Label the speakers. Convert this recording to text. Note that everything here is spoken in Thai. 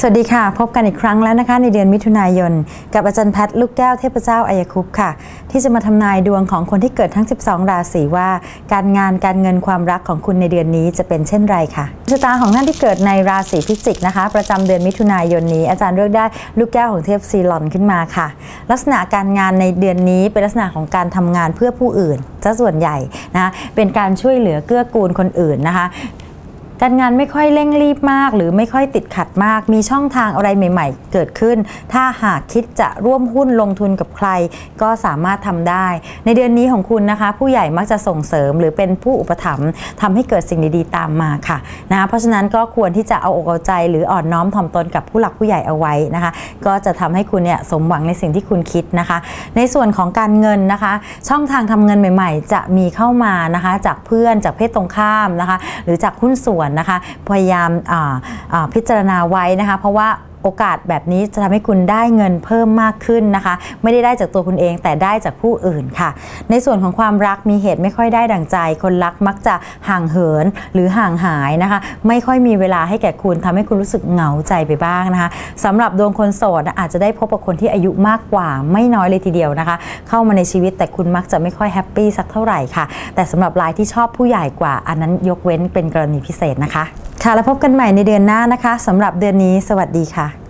Speaker 1: สวัสดีค่ะ พบกันอีกครั้งแล้วนะคะ ในเดือนมิถุนายน กับอาจารย์แพทย์ลูกแก้วเทพเจ้าอายคุปต์ค่ะ ที่จะมาทำนายดวงของคนที่เกิดทั้ง 12 ราศีว่า การงานการเงินความรักของคุณในเดือนนี้จะเป็นเช่นไรค่ะชะตาของท่านที่เกิดในราศีพิจิกนะคะ ประจำเดือนมิถุนายนนี้ อาจารย์เลือกได้ลูกแก้วของเทพซีลอนขึ้นมาค่ะ ลักษณะการงานในเดือนนี้เป็นลักษณะของการทำงานเพื่อผู้อื่นซะส่วนใหญ่นะะเป็นการช่วยเหลือเกื้อกูลคนอื่นนะคะ การงานไม่ค่อยเร่งรีบมาก หรือไม่ค่อยติดขัดมาก มีช่องทางอะไรใหม่ ๆ เกิดขึ้น ถ้าหากคิดจะร่วมหุ้นลงทุนกับใคร ก็สามารถทำได้ ในเดือนนี้ของคุณนะคะ ผู้ใหญ่มักจะส่งเสริมหรือเป็นผู้อุปถัมภ์ทำให้เกิดสิ่งดีๆตามมาค่ะนะเพราะฉะนั้นก็ควรที่จะเอาอกเอาใจ หรืออ่อนน้อมถ่อมตนกับผู้หลักผู้ใหญ่เอาไว้นะคะ ก็จะทำให้คุณเนี่ยสมหวังในสิ่งที่คุณคิดนะคะ ในส่วนของการเงินนะคะ ช่องทางทำเงินใหม่ ๆ จะมีเข้ามานะคะ จากเพื่อนจากเพศตรงข้ามนะคะ หรือจากหุ้นส่วนนะคะ พยายามพิจารณาไว้นะคะ เพราะว่า โอกาสแบบนี้จะทำให้คุณได้เงินเพิ่มมากขึ้นนะคะ ไม่ได้ได้จากตัวคุณเองแต่ได้จากผู้อื่นค่ะ ในส่วนของความรักมีเหตุไม่ค่อยได้ดังใจ คนรักมักจะห่างเหินหรือห่างหายนะคะ ไม่ค่อยมีเวลาให้แก่คุณทำให้คุณรู้สึกเหงาใจไปบ้างนะคะสำหรับดวงคนโสดอาจจะได้พบกับคนที่อายุมากกว่าไม่น้อยเลยทีเดียวนะคะ เข้ามาในชีวิตแต่คุณมักจะไม่ค่อยแฮปปี้สักเท่าไหร่ค่ะ แต่สำหรับรายที่ชอบผู้ใหญ่กว่าอันนั้นยกเว้นเป็นกรณีพิเศษนะคะ ค่ะแล้วพบกันใหม่ในเดือนหน้านะคะสำหรับเดือนนี้ สวัสดีค่ะ